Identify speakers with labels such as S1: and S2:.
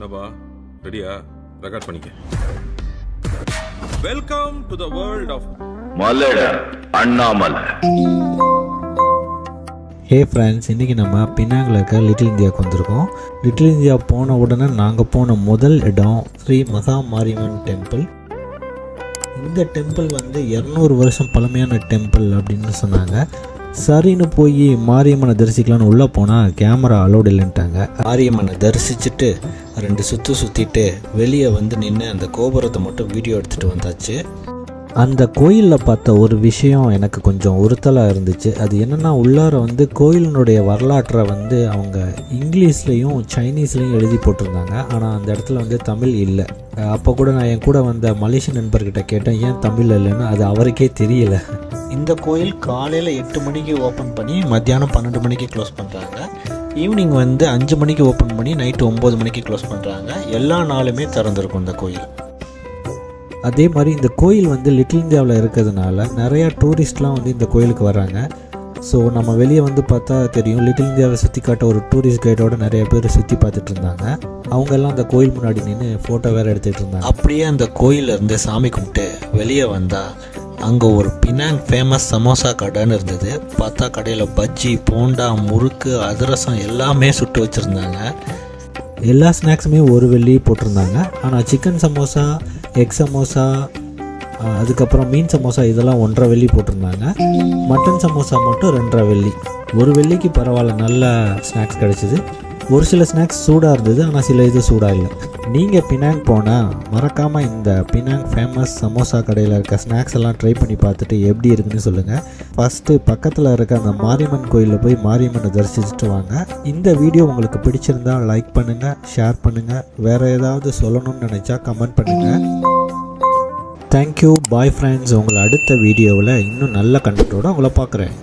S1: என்னப்பா? ரெடியா? ரெக்கார்ட் பண்ணிக்க. Welcome to the world of
S2: மலட Annamalai.
S3: Hey friends இன்றைக்கி நம்ம பின்னாங்கில் இருக்க லிட்டில் இந்தியாவுக்கு வந்திருக்கோம். லிட்டில் இந்தியா போன உடனே நாங்கள் போன முதல் இடம் ஸ்ரீ மகா மாரியம்மன் டெம்பிள் இந்த டெம்பிள் வந்து இரநூறு வருஷம் பழமையான டெம்பிள் அப்படின்னு சொன்னாங்க. சரின்னு போய் மாரியம்மனை தரிசிக்கலாம்னு உள்ளே போனால் கேமரா அலோடு இல்லைன்ட்டாங்க. மாரியம்மனை தரிசிச்சுட்டு ரெண்டு சுற்று சுற்றிட்டு வெளியே வந்து நின்று அந்த கோபுரத்தை மட்டும் வீடியோ எடுத்துகிட்டு வந்தாச்சு. அந்த கோயிலில் பார்த்த ஒரு விஷயம் எனக்கு கொஞ்சம் உறுத்தலாக இருந்துச்சு. அது என்னென்னா உள்ளார வந்து கோயிலினுடைய வரலாற்றை வந்து அவங்க இங்கிலீஷ்லேயும் சைனீஸ்லேயும் எழுதி போட்டிருந்தாங்க. ஆனால் அந்த இடத்துல வந்து தமிழ் இல்லை. அப்போ கூட நான் என் கூட வந்த மலேசிய நண்பர்கிட்ட கேட்டேன் ஏன் தமிழ் இல்லைன்னு? அது அவருக்கே தெரியல. இந்த கோயில் காலையில் எட்டு மணிக்கு ஓப்பன் பண்ணி மத்தியானம் பன்னெண்டு மணிக்கு க்ளோஸ் பண்ணுறாங்க ஈவினிங் வந்து அஞ்சு மணிக்கு ஓப்பன் பண்ணி நைட்டு ஒம்பது மணிக்கு க்ளோஸ் பண்ணுறாங்க எல்லா நாளுமே திறந்திருக்கும் இந்த கோயில். அதே மாதிரி இந்த கோயில் வந்து லிட்டில் இந்தியாவில் இருக்கிறதுனால நிறையா டூரிஸ்ட்லாம் வந்து இந்த கோயிலுக்கு வராங்க. ஸோ நம்ம வெளியே வந்து பார்த்தா தெரியும் லிட்டில் இந்தியாவை சுற்றி காட்ட ஒரு டூரிஸ்ட் கைடோட நிறைய பேர் சுற்றி பார்த்துட்டு இருந்தாங்க. அவங்க எல்லாம் அந்த கோயில் முன்னாடி நின்று ஃபோட்டோ வேறு எடுத்துகிட்டு இருந்தாங்க. அப்படியே அந்த கோயில்ல இருந்து சாமி கும்பிட்டு வெளியே வந்தால் அங்கே ஒரு பினாங் ஃபேமஸ் சமோசா கடைன்னு இருந்தது. பார்த்தா கடையில் பஜ்ஜி போண்டா முறுக்கு அதிரசம் எல்லாமே சுட்டு வச்சுருந்தாங்க. எல்லா ஸ்நாக்ஸுமே ஒரு வெள்ளி போட்டிருந்தாங்க. ஆனால் சிக்கன் சமோசா எக் சமோசா அதுக்கப்புறம் மீன் சமோசா இதெல்லாம் ஒன்றரை வெள்ளி போட்டிருந்தாங்க. மட்டன் சமோசா மட்டும் ரெண்டரை வெள்ளி. ஒரு வெள்ளிக்கு பரவாயில்ல நல்ல ஸ்நாக்ஸ் கிடச்சிது. ஒரு சில ஸ்நாக்ஸ் சூடாக இருந்தது ஆனால் சில இது சூடாக இல்லை. நீங்கள் பினாங் போனால் மறக்காமல் இந்த பினாங் ஃபேமஸ் சமோசா கடையில் இருக்க ஸ்நாக்ஸ் எல்லாம் ட்ரை பண்ணி பார்த்துட்டு எப்படி இருக்குன்னு சொல்லுங்கள் ஃபஸ்ட்டு பக்கத்தில் இருக்க அந்த மாரியம்மன் கோயிலில் போய் மாரியம்மனை தரிசிச்சுட்டு வாங்க. இந்த வீடியோ உங்களுக்கு பிடிச்சிருந்தா லைக் பண்ணுங்கள் ஷேர் பண்ணுங்கள் வேறு ஏதாவது சொல்லணும்னு நினச்சா கமெண்ட் பண்ணுங்கள் தேங்க்யூ பாய் ஃப்ரெண்ட்ஸ் உங்களை அடுத்த வீடியோவில் இன்னும் நல்ல கண்டென்ட்டோட உங்களை பார்க்குறேன்.